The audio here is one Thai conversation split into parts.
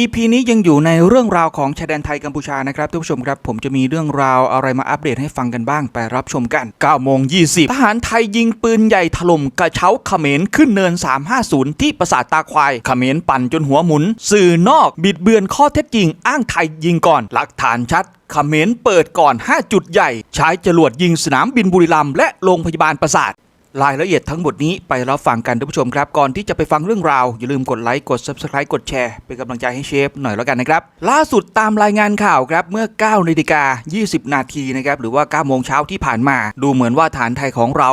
EP นี้ยังอยู่ในเรื่องราวของชายแดนไทยกัมพูชานะครับท่านผู้ชมครับ ผมจะมีเรื่องราวอะไรมาอัปเดตให้ฟังกันบ้างไปรับชมกัน9โมง20 ทหารไทยยิงปืนใหญ่ถล่มกระเช้าเขมรขึ้นเนิน 350 ที่ปราสาทตาควาย เขมรปั่นจนหัวหมุน สื่อนอก บิดเบือนข้อเท็จจริง อ้างไทยยิงก่อน หลักฐานชัดเขมรเปิดก่อน 5 จุดใหญ่ ใช้จรวดยิงสนามบินบุรีรัมย์และโรงพยาบาลปราสาท รายละเอียดทั้งหมดนี้ไปรับฟังกันท่านผู้ชมครับ ก่อนที่จะไปฟังเรื่องราว อย่าลืมกดไลค์กด Subscribe กดแชร์เป็นกำลังใจให้เชฟหน่อยแล้วกันนะครับ ล่าสุดตามรายงานข่าวครับเมื่อ9นาฬิกา 20 นาทีนะครับหรือว่า9โมงเช้าที่ผ่านมา ดูเหมือนว่าฐานไทยของเรา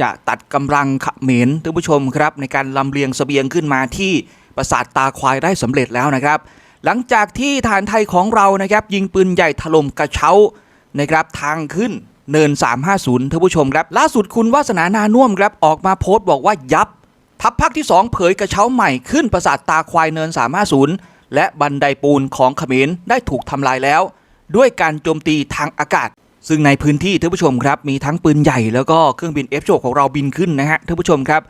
จะตัดกำลังเขมรท่านผู้ชมครับ ในการลำเลียงสเสบียงขึ้นมาที่ปราสาทตาควายได้สำเร็จแล้วนะครับ หลังจากที่ฐานไทยของเรานะครับยิงปืนใหญ่ถล่มกระเช้านะครับทางขึ้น เนิน 350ท่านผู้ชมครับ ล่าสุดคุณวาสนานานุ่มครับออกมาโพสต์บอกว่ายับ ทัพภาคที่ 2 เผยกระเช้าใหม่ขึ้นปราสาทตาควายเนิน 350 และบันไดปูนของเขมรได้ถูกทำลายแล้ว ด้วยการโจมตีทางอากาศ ซึ่งในพื้นที่ท่านผู้ชมครับ มีทั้งปืนใหญ่แล้วก็เครื่องบิน F16 ของเราบินขึ้นนะฮะท่านผู้ชมครับ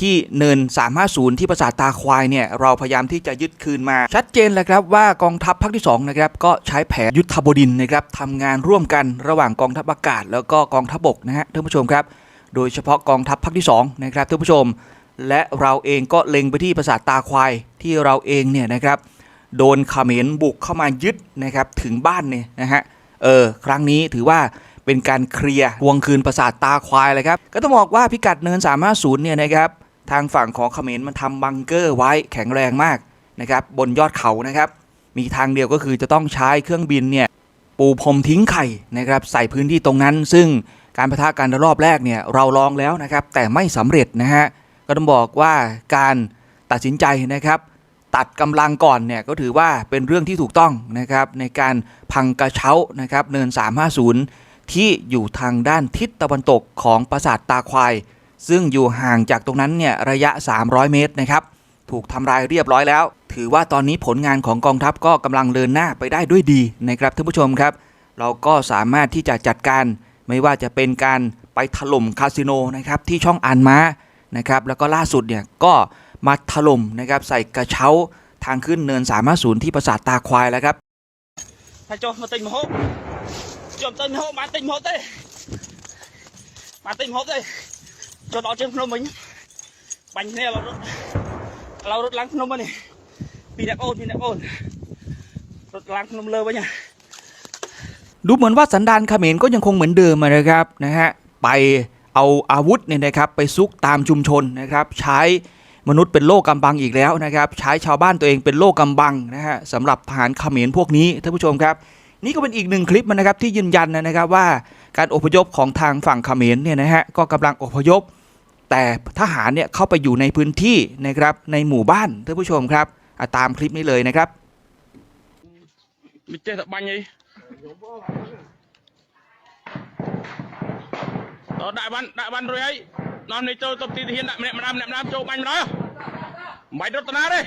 ที่เนิน 350 ที่ปราสาทตาควายเนี่ยเราพยายามที่จะยึดคืนมา ชัดเจนเลยครับว่ากองทัพภาคที่2นะครับก็ใช้แผนยุทธบดินนะครับทำงานร่วมกันระหว่างกองทัพอากาศ แล้วก็กองทัพบกนะฮะท่านผู้ชมครับ โดยเฉพาะกองทัพภาคที่2นะครับท่านผู้ชม และเราเองก็เล็งไปที่ปราสาทตาควายที่เราเองเนี่ยนะครับโดนเขมรบุกเข้ามายึดนะครับถึงบ้านเนี่ยนะฮะเออครั้งนี้ถือว่าเป็นการเคลียร์วงคืนปราสาทตาควายเลยครับก็ต้องบอกว่าพิกัดเนิน350เนี่ยนะครับ ทางฝั่งของเขมรมันทำบังเกอร์ไว้แข็งแรงมากนะครับบนยอดเขานะครับ มีทางเดียวก็คือจะต้องใช้เครื่องบินเนี่ยปูพรมทิ้งไข่นะครับใส่พื้นที่ตรงนั้น ซึ่งการประทะกันรอบแรกเนี่ยเราลองแล้วนะครับ แต่ไม่สำเร็จนะฮะก็ต้องบอกว่าการตัดสินใจนะครับ ตัดกำลังก่อนเนี่ยก็ถือว่าเป็นเรื่องที่ถูกต้องนะครับในการพังกระเช้านะครับเนิน 350 ที่อยู่ทางด้านทิศตะวันตกของปราสาทตาควาย ซึ่งอยู่ห่างจากตรงนั้นเนี่ยระยะ 300 เมตรนะครับ ถูกทำลายเรียบร้อยแล้ว ถือว่าตอนนี้ผลงานของกองทัพก็กำลังเดินหน้าไปได้ด้วยดีนะครับท่านผู้ชมครับ เราก็สามารถที่จะจัดการไม่ว่าจะเป็นการไปถล่มคาสิโนนะครับที่ช่องอันมานะครับแล้วก็ล่าสุดเนี่ยก็มาถล่มนะครับใส่กระเช้าทางขึ้นเนินสามารถศูนย์ที่ปราสาทตาควายแล้วครับถ้าจมมาติงมหกจมติงมหกมาติงมหกเต้มาติงมหกเต้ ចុះដល់ជើងភ្នំវិញបាញ់គ្នាឥឡូវរត់ឥឡូវរត់ឡើងភ្នំវិញនេះពីរអ្នកអូនពីរអ្នកអូនរត់ឡើងភ្នំលើវិញហ่ะ ดูเหมือนว่าสันดานเขมรก็ยังคงเหมือนเดิมนะครับนะฮะไปเอาอาวุธเนี่ยนะครับไปซุกตามชุมชนนะครับใช้มนุษย์เป็นโล่กำบังอีกแล้วนะครับใช้ชาวบ้านตัวเองเป็นโล่กำบังนะฮะสำหรับทหารเขมรพวกนี้ท่านผู้ชมครับ นี่ก็เป็นอีกหนึ่งคลิปนะครับที่ยืนยันนะครับว่าการอพยพของทางฝั่งเขมรเนี่ยนะฮะก็กำลังอพยพ แต่ทหารเนี่ยเข้าไปอยู่ในพื้นที่นะครับในหมู่บ้านท่านผู้ชมครับตามคลิปนี้เลยนะครับมิเจสบังยี่ต่อได้บันได้บันรวยไอ้นอนในโจตบตีที่เห็นได้มันน้ำน้ำโจบันมันแล้วใบรถตนาเลย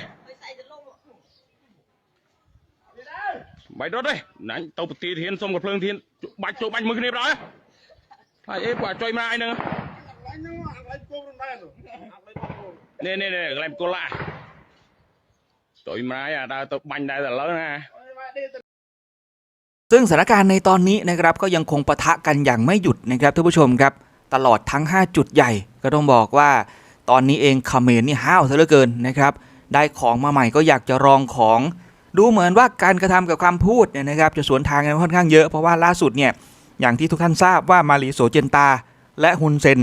ใบรถเลยนั่นตบตีที่เห็นสมกับเพลิงที่เห็นบัดโจบันมือขึ้นเรียบร้อยไปเอ๊ะว่าจอยมาไอ้หนึ่ง เนี่ยๆ nè nè làm cô lạ tụi mày à tao tụi bánh đây là lớn นะซึ่งสถานการณ์ในตอนนี้นะครับก็ยังคงปะทะกันอย่างไม่หยุดนะครับท่านผู้ชมครับ ตลอดทั้ง 5 จุดใหญ่ก็ต้องบอกว่า ตอนนี้เองเขมรนี่ห้าวซะเหลือเกินนะครับ ได้ของมาใหม่ก็อยากจะรองของ ดูเหมือนว่าการกระทำกับความพูดเนี่ยนะครับ จะสวนทางกันค่อนข้างเยอะเพราะว่าล่าสุดเนี่ยอย่างที่ทุกท่านทราบว่ามาลีโสเจนตา และฮุนเซน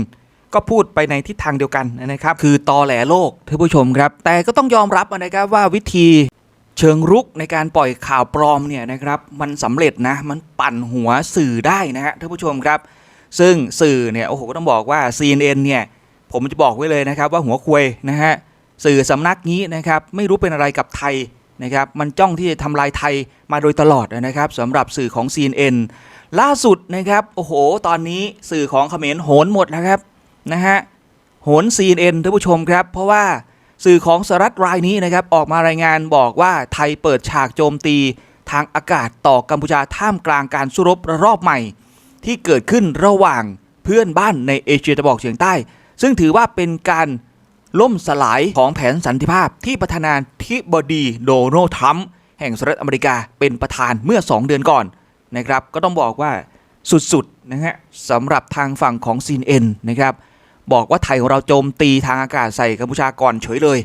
ก็พูดไปในทิศทางเดียวกันนะครับ คือตอแหลโลกท่านผู้ชมครับ แต่ก็ต้องยอมรับนะครับว่าวิธีเชิงรุกในการปล่อยข่าวปลอมเนี่ยนะครับมันสำเร็จนะมันปั่นหัวสื่อได้นะฮะท่านผู้ชมครับ ซึ่งสื่อเนี่ยโอ้โหก็ต้องบอกว่า CNN เนี่ยผมจะบอกไว้เลยนะครับว่าหัวควยนะฮะสื่อสำนักนี้นะครับไม่รู้เป็นอะไรกับไทยนะครับมันจ้องที่จะทำลายไทยมาโดยตลอดนะครับสำหรับสื่อของ CNN ล่าสุดนะครับโอ้โห ตอนนี้สื่อของเขมรโหนหมดแล้วครับ นะฮะโหน CNN ท่านผู้ชมครับ เพราะว่าสื่อของสหรัฐรายนี้นะครับออกมารายงานบอกว่าไทยเปิดฉากโจมตีทางอากาศต่อกัมพูชาท่ามกลางการสู้รบระลอกใหม่ ที่เกิดขึ้นระหว่างเพื่อนบ้านในเอเชียตะวันออกเฉียงใต้ ซึ่งถือว่าเป็นการล่มสลายของแผนสันติภาพที่ประธานาธิบดีโดนัลด์ทรัมป์แห่งสหรัฐอเมริกาเป็นประธานเมื่อ 2 เดือนก่อนนะครับ ก็ต้องบอกว่าสุดๆนะฮะสำหรับทางฝั่งของ CNN นะครับ บอกว่าไทยของเราโจมตีทางอากาศใส่กัมพูชาก่อนเฉยเลย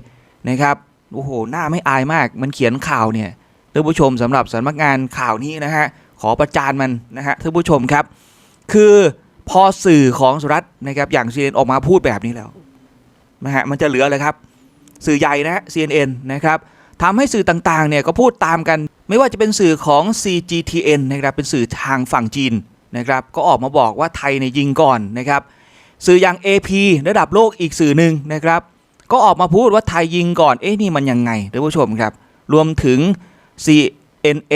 นะครับโอ้โหหน้าไม่อายมากมันเขียนข่าวเนี่ยท่านผู้ชมสำหรับสำนักงานข่าวนี้นะฮะขอประจานมันนะฮะท่านผู้ชมครับ คือพอสื่อของสหรัฐนะครับอย่าง CNN ออกมาพูดแบบนี้แล้วนะฮะมันจะเหลือเลยครับ สื่อใหญ่นะฮะ CNN นะครับทำให้สื่อต่างๆเนี่ยก็พูดตามกัน ไม่ว่าจะเป็นสื่อของ CGTN นะครับเป็นสื่อทางฝั่งจีนนะครับก็ออกมาบอกว่าไทยเนี่ยยิงก่อนนะครับ สื่ออย่าง AP ระดับโลกอีกสื่อหนึ่งนะครับ ก็ออกมาพูดว่าไทยยิงก่อน เอ๊ะนี่มันยังไงท่านผู้ชมครับ รวมถึง CNA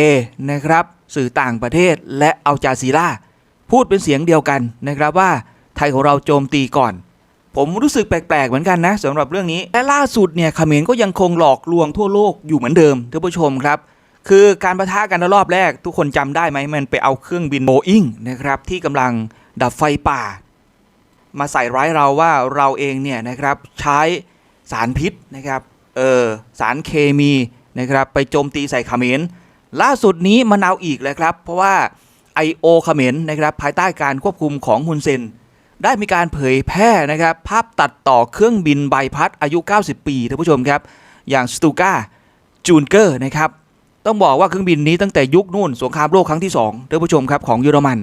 นะครับ สื่อต่างประเทศและอัลจาซีราพูดเป็นเสียงเดียวกันนะครับว่าไทยของเราโจมตีก่อน ผมรู้สึกแปลกๆ เหมือนกันนะสำหรับเรื่องนี้ และล่าสุดเนี่ยเขมรก็ยังคงหลอกลวงทั่วโลกอยู่เหมือนเดิมท่านผู้ชมครับคือการประทะกันรอบแรก ทุกคนจำได้ไหมมันไปเอาเครื่องบินโบอิงนะครับที่กำลังดับไฟป่า มาใส่ร้ายเราว่าเราเองเนี่ยนะครับใช้สารพิษนะครับเออสารเคมีนะครับไปโจมตีใส่เขมรล่าสุดนี้มันเอาอีกเลยครับ เพราะว่า I.O. เขมรนะครับภายใต้การควบคุมของฮุนเซน ได้มีการเผยแพร่นะครับภาพตัดต่อเครื่องบินใบพัดอายุ 90 ปีท่านผู้ชมครับ อย่างสตูก้าจูนเกอร์นะครับต้องบอกว่าเครื่องบินนี้ตั้งแต่ยุคนู่นสงครามโลกครั้งที่2ท่านผู้ชมครับของเยอรมัน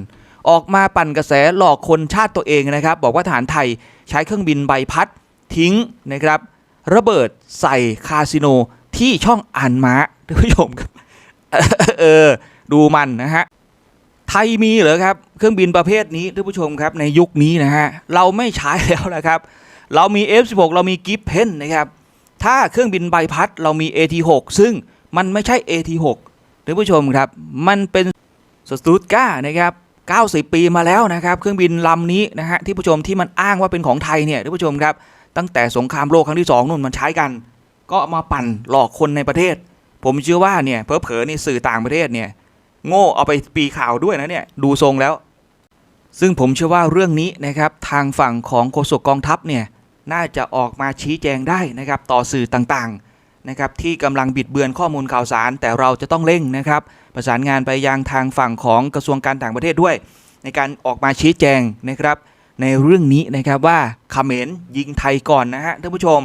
ออกมาปั่นกระแสหลอกคนชาติตัวเองนะครับ บอกว่าฐานไทยใช้เครื่องบินใบพัดทิ้งนะครับ ระเบิดใส่คาสิโนที่ช่องอ่านม้าท่านผู้ชมครับเออดูมันนะฮะไทยมีเหรอครับเครื่องบินประเภทนี้ท่านผู้ชมครับในยุคนี้นะฮะเราไม่ใช้แล้วนะครับ เรามี F16 เรามีกิฟเพนนะครับถ้าเครื่องบินใบพัดเรามี AT6 ซึ่งมันไม่ใช่ AT6 ท่านผู้ชมครับ มันเป็นสตูดก้านะครับ 90 ปีมาแล้วนะครับ เครื่องบินลำนี้นะฮะที่ผู้ชมที่มันอ้างว่าเป็นของไทยเนี่ยท่านผู้ชมครับ ตั้งแต่สงครามโลกครั้งที่สองนู่นมันใช้กัน ก็มาปั่นหลอกคนในประเทศ ผมเชื่อว่าเนี่ยเพอเพอๆนี่สื่อต่างประเทศเนี่ยโง่เอาไปปีข่าวด้วยนะเนี่ยดูทรงแล้ว ซึ่งผมเชื่อว่าเรื่องนี้นะครับทางฝั่งของโฆษกกองทัพเนี่ยน่าจะออกมาชี้แจงได้นะครับต่อสื่อต่างๆ นะครับที่กำลังบิดเบือนข้อมูลข่าวสาร แต่เราจะต้องเร่งนะครับประสานงานไปยังทางฝั่งของกระทรวงการต่างประเทศด้วย ในการออกมาชี้แจงนะครับในเรื่องนี้นะครับว่าเขมรยิงไทยก่อนนะฮะท่านผู้ชม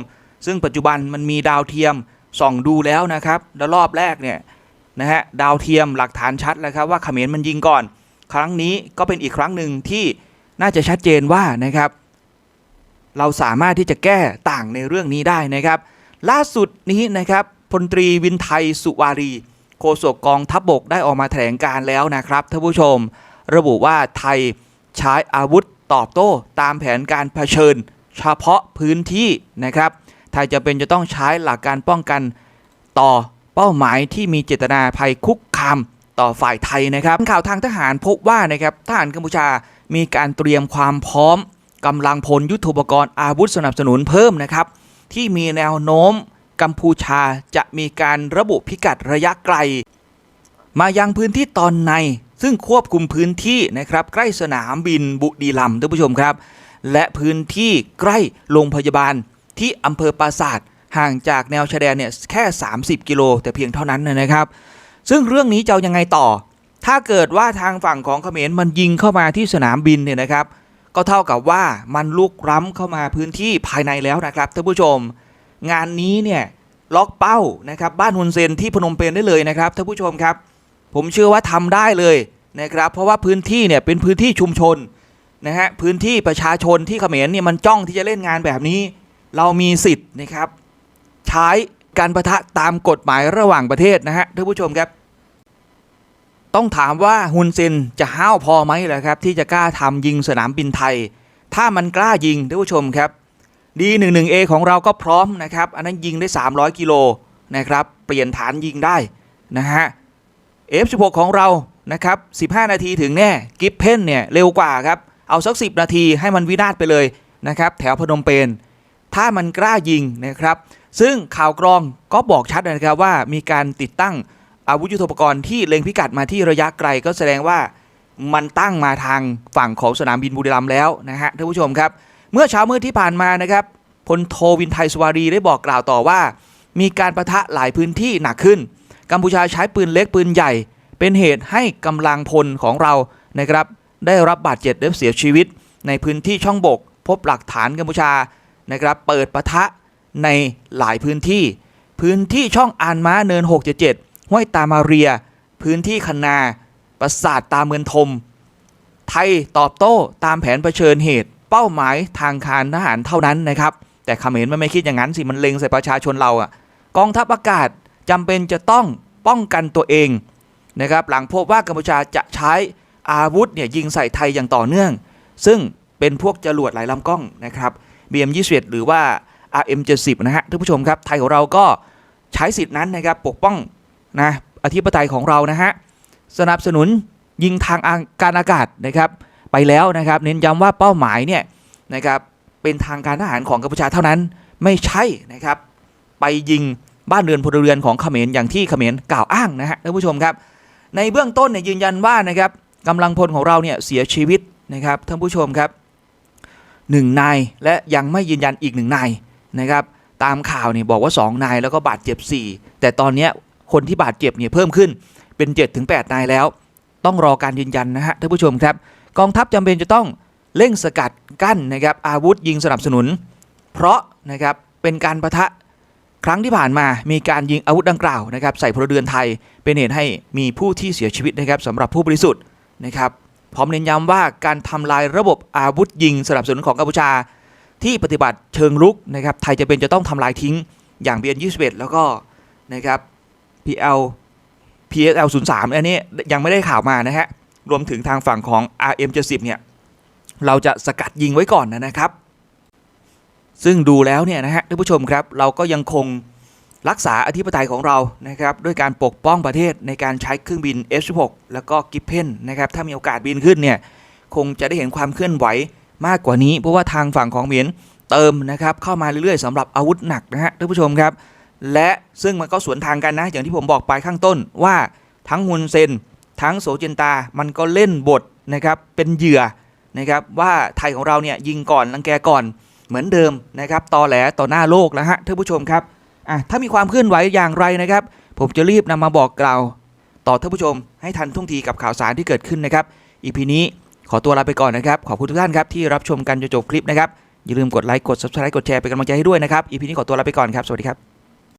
ซึ่งปัจจุบันมันมีดาวเทียมส่องดูแล้วนะครับแล้วรอบแรกเนี่ยนะฮะดาวเทียมหลักฐานชัดแล้วครับว่าเขมรมันยิงก่อน ครั้งนี้ก็เป็นอีกครั้งหนึ่งที่น่าจะชัดเจนว่านะครับ เราสามารถที่จะแก้ต่างในเรื่องนี้ได้นะครับ ล่าสุดนี้นะครับพลตรีวินไทยสุวารี โฆษกกองทัพบบกได้ออกมาแถลงการแล้วนะครับท่านผู้ชม ระบุว่าไทยใช้อาวุธตอบโต้ตามแผนการเผชิญ เฉพาะพื้นที่นะครับ ไทยจะเป็นจะต้องใช้หลักการป้องกันต่อเป้าหมายที่มีเจตนาภัยคุกคามต่อฝ่ายไทยนะครับข่าวทางทหารพบว่านะครับทหารกัมพูชามีการเตรียมความพร้อมกำลังพลยุทโธปกรณ์อาวุธสนับสนุนเพิ่มนะครับ ที่มีแนวโน้ม กัมพูชาจะมีการระบุพิกัดระยะไกล มายังพื้นที่ตอนใน ซึ่งควบคุมพื้นที่นะครับ ใกล้สนามบินบุรีรัมย์ท่านผู้ชมครับ และพื้นที่ใกล้โรงพยาบาลที่อำเภอปราสาทห่างจากแนวชายแดนเนี่ยแค่ 30 กิโลแต่เพียงเท่านั้นนะครับ ซึ่งเรื่องนี้จะยังไงต่อ ถ้าเกิดว่าทางฝั่งของเขมรมันยิงเข้ามาที่สนามบินเนี่ยนะครับ ก็เท่ากับว่ามันลุกล้ำเข้ามาพื้นที่ภายในแล้วนะครับท่านผู้ชม งานนี้เนี่ยล็อกเป้านะครับบ้านฮุนเซนที่พนมเปญได้เลยนะครับท่านผู้ชมครับ ผมเชื่อว่าทำได้เลยนะครับ เพราะว่าพื้นที่เนี่ยเป็นพื้นที่ชุมชนนะฮะพื้นที่ประชาชนที่เขมรเนี่ยมันจ้องที่จะเล่นงานแบบนี้ เรามีสิทธิ์นะครับ ใช้การประทะตามกฎหมายระหว่างประเทศนะฮะท่านผู้ชมครับ ต้องถามว่าฮุนเซนจะห้าวพอไหมล่ะครับ ที่จะกล้าทำยิงสนามบินไทย ถ้ามันกล้ายิงท่านผู้ชมครับดี1 1 A ของเราก็พร้อมนะครับ อันนั้นยิงได้ 300 กิโลนะครับ เปลี่ยนฐานยิงได้นะฮะ F16 ของเรานะครับ 15 นาทีถึงแน่ กิฟเพนเนี่ยเร็วกว่าครับ เอาสัก 10 นาทีให้มันวินาศไปเลยนะครับ แถวพนมเปญถ้ามันกล้ายิงนะครับ ซึ่งข่าวกรองก็บอกชัดนะครับว่ามีการติดตั้ง อาวุธยุทโธปกรณ์ที่เล็งพิกัดมาที่ระยะไกลก็แสดงว่ามันตั้งมาทางฝั่งของสนามบินบุรีรัมย์แล้วนะฮะท่านผู้ชมครับ เมื่อเช้ามืดที่ผ่านมานะครับพลโทวินไทยสวารีได้บอกกล่าวต่อว่า มีการประทะหลายพื้นที่หนักขึ้น กัมพูชาใช้ปืนเล็กปืนใหญ่ เป็นเหตุให้กำลังพลของเรานะครับได้รับบาดเจ็บและเสียชีวิต ในพื้นที่ช่องบก พบหลักฐานกัมพูชานะครับเปิดปะทะในหลายพื้นที่ พื้นที่ช่องอานม้าเนิน 677 ห้วยตามาเรีย พื้นที่คันาปราสาทตาเมืองทม ไทยตอบโต้ตามแผนเผชิญเหตุ เป้าหมายทางการทหารเท่านั้นนะครับ แต่เขมรมันไม่คิดอย่างนั้นสิ มันเล็งใส่ประชาชนเราอะกองทัพอากาศจำเป็นจะต้องป้องกันตัวเองนะครับหลังพบว่ากัมพูชาจะใช้อาวุธเนี่ยยิงใส่ไทยอย่างต่อเนื่อง ซึ่งเป็นพวกจรวดหลายลำกล้องนะครับ BM21 หรือว่า RM70 นะฮะท่านผู้ชมครับ ไทยของเราก็ใช้สิทธินั้นนะครับปกป้อง นะอธิปไตยของเรานะฮะสนับสนุนยิงทางการอากาศนะครับไปแล้วนะครับเน้นย้ำว่าเป้าหมายเนี่ยนะครับเป็นทางการทหารของกัมพูชาเท่านั้นไม่ใช่นะครับไปยิงบ้านเรือนพลเรือนของเขมรอย่างที่เขมรกล่าวอ้างนะฮะท่านผู้ชมครับ ในเบื้องต้นเนี่ยยืนยันว่านะครับกำลังพลของเราเนี่ยเสียชีวิตนะครับท่านผู้ชมครับหนึ่งนายและยังไม่ยืนยันอีกหนึ่งนายนะครับตามข่าวเนี่ยบอกว่า 2 นายแล้วก็บาดเจ็บ 4 แต่ตอนเนี้ย คนที่บาดเจ็บเนี่ยเพิ่มขึ้นเป็น7-8นายแล้ว ต้องรอการยืนยันนะฮะท่านผู้ชมครับ กองทัพจำเป็นจะต้องเร่งสกัดกั้นนะครับอาวุธยิงสนับสนุน เพราะนะครับเป็นการประทะครั้งที่ผ่านมามีการยิงอาวุธดังกล่าวนะครับใส่พลเรือนไทยเป็นเหตุให้มีผู้ที่เสียชีวิตนะครับสำหรับผู้บริสุทธิ์นะครับพร้อมเน้นย้ำว่าการทำลายระบบอาวุธยิงสนับสนุนของกัมพูชา ที่ปฏิบัติเชิงรุกนะครับไทยจะเป็นจะต้องทำลายทิ้งอย่าง BN21 แล้วก็นะครับ PL PSL 03อันนี้ยังไม่ได้ข่าวมานะฮะ รวมถึงทางฝั่งของ RM70 เนี่ย เราจะสกัดยิงไว้ก่อนนะครับ ซึ่งดูแล้วเนี่ยนะฮะท่านผู้ชมครับ เราก็ยังคงรักษาอธิปไตยของเรานะครับ ด้วยการปกป้องประเทศในการใช้เครื่องบิน F16 แล้วก็กิฟเพนนะครับ ถ้ามีโอกาสบินขึ้นเนี่ย คงจะได้เห็นความเคลื่อนไหวมากกว่านี้ เพราะว่าทางฝั่งของเหมียนเติมนะครับเข้ามาเรื่อยๆสำหรับอาวุธหนักนะฮะท่านผู้ชมครับ และซึ่งมันก็สวนทางกันนะ อย่างที่ผมบอกไปข้างต้นว่าทั้งฮุนเซน ทั้งโสเจนตา มันก็เล่นบทนะครับเป็นเหยื่อนะครับว่าไทยของเราเนี่ยยิงก่อนรังแกก่อนเหมือนเดิมนะครับตอแหลต่อหน้าโลกแล้วฮะท่านผู้ชมครับอะถ้ามีความเคลื่อนไหวอย่างไรนะครับ ผมจะรีบนำมาบอกกล่าวต่อท่านผู้ชม ให้ทันท่วงทีกับข่าวสารที่เกิดขึ้นนะครับอีพีนี้ขอตัวลาไปก่อนนะครับ ขอบคุณทุกท่านครับที่รับชมกันจนจบคลิปนะครับอย่าลืมกดไลค์กด subscribe กดแชร์เป็นกำลังใจให้ด้วยนะครับอีพีนี้ขอตัวลาไปก่อนครับสวัสดีครับ